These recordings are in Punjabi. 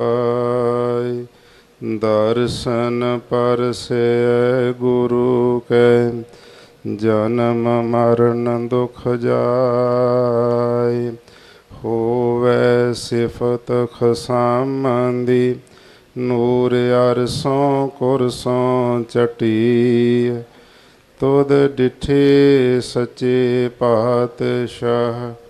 ਆਏ ਦਰਸ਼ਨ ਪਰਸੈ ਗੁਰੂ ਕੈ, ਜਨਮ ਮਰਨ ਦੁਖ ਜਾਏ। ਹੋਵੇ ਸਿਫਤ ਖਸਾਮੰਦੀ, ਨੂਰ ਅਰਸੋਂ ਕੁਰਸੋਂ ਚਟੀ ਤੁਧ ਡਿਠੇ ਸੱਚੇ ਪਾਤਸ਼ਾਹ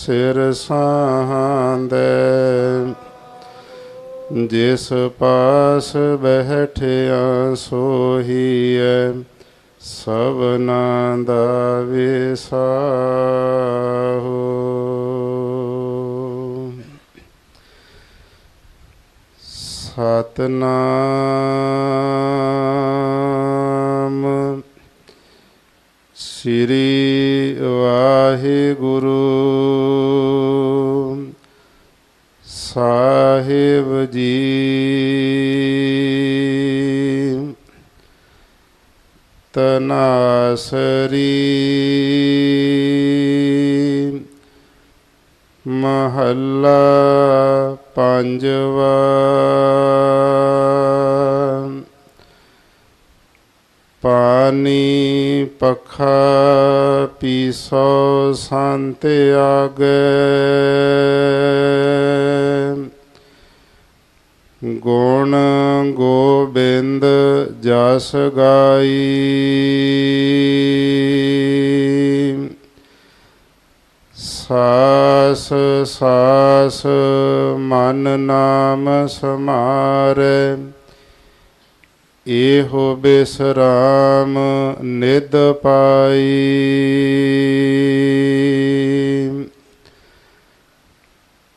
ਸਿਰ ਸਾਹੰਦੇ ਜਿਸ ਪਾਸ ਬਹਿਠਿਆ ਸੋਹੀਐ ਸਭਨਾ ਦਾ ਵਿਸਾਹੋ। ਸਤਨਾਮ ਸ੍ਰੀ ਵਾਹਿਗੁਰੂ ਸਾਹਿਬ ਜੀ। ਤਨਾਸਰੀ ਮਹੱਲਾ ਪੰਜਵਾ। ਪਾਨੀ ਪਖਾ ਪੀਸੋ ਸੰਤ ਆਗੇ। ਗੁਣ ਗੋਬਿੰਦ ਜਸ ਗਾਈ। ਸਾਸ ਸਾਸ ਮਨ ਨਾਮ ਸਮਾਰੈ। ਇਹੋ ਬਿਸਰਾਮ ਨਿਦ ਪਾਈ।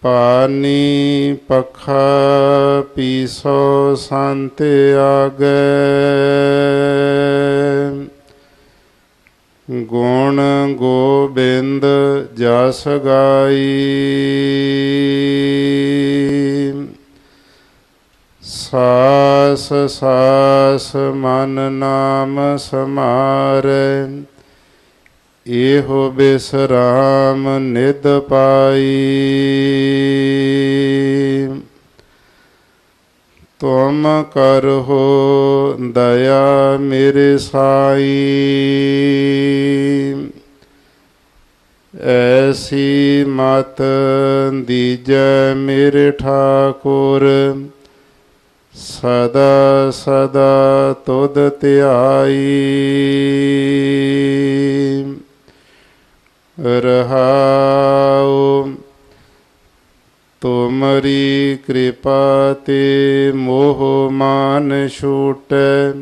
ਪਾਨੀ ਪਖਾ ਪੀਸੋ ਸੰਤ ਆਗੇ। ਗੁਣ ਗੋਬਿੰਦ ਜਸ ਗਾਈ। ਸਾਸ ਸਾਸ ਮਨ ਨਾਮ ਸਮਾਰੈ। ਇਹੋ ਬਿਸਰਾਮ ਨਿਦ ਪਾਈ। ਤੁਮ ਕਰਹੁ ਦਇਆ ਮੇਰੇ ਸਾਈ। ਐਸੀ ਮਤ ਦੀਜੈ ਮੇਰੇ ਠਾਕੁਰ। ਸਦਾ ਸਦਾ ਤੁਧ ਧਿਆਈ। ਰਹਾਉ। ਤੁਮਰੀ ਕਿਰਪਾ ਤੇ ਮੋਹ ਮਾਨ ਛੂਟੈ,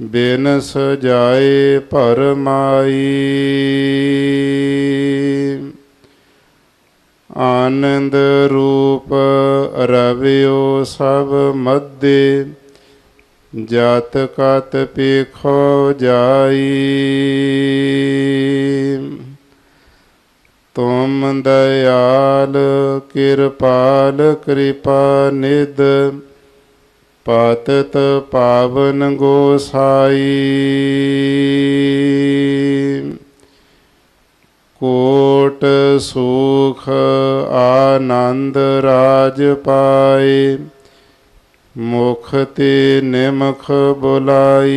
ਬਿਨ ਸਜਾਏ ਭਰਮਾਈ ਆਨੰਦ ਰੂਪ ਰਵਿਓ ਸਭ ਮੱਦੇ ਜਾਤ ਕਤ ਪੇਖੋ ਜਾਈ। ਤੁਮ ਦਇਆਲ, ਕਿਰਪਾਲ, ਕਿਰਪਾ ਨਿਦ ਪਤਤ ਪਾਵਨ ਗੋਸਾਈ। ਕੋਟ ਸੁਖ ਆਨੰਦ ਰਾਜ ਪਾਏ, ਮੁਖ ਤੇ ਨਿਮਖ ਬੁਲਾਈ।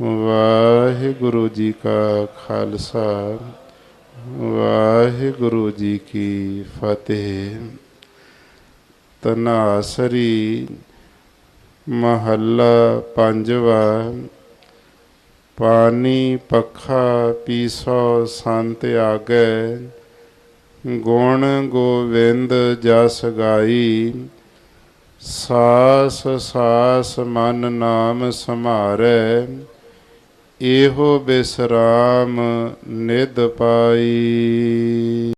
ਵਾਹਿਗੁਰੂ ਜੀ ਕਾ ਖਾਲਸਾ, ਵਾਹਿਗੁਰੂ ਜੀ ਕੀ ਫਤਿਹ। ਤਨਾਸਰੀ ਮਹੱਲਾ ਪੰਜਵਾ, ਪਾਣੀ ਪੱਖਾ ਪੀਸੋ ਸੰਤ ਆਗੇ, ਗੁਣ ਗੋਵਿੰਦ ਜਸ ਗਾਈ। ਸਾਸ ਸਾਸ ਮਨ ਨਾਮ ਸਮਾਰੈ ਇਹੋ ਬਿਸਰਾਮ ਨਿਦ ਪਾਈ।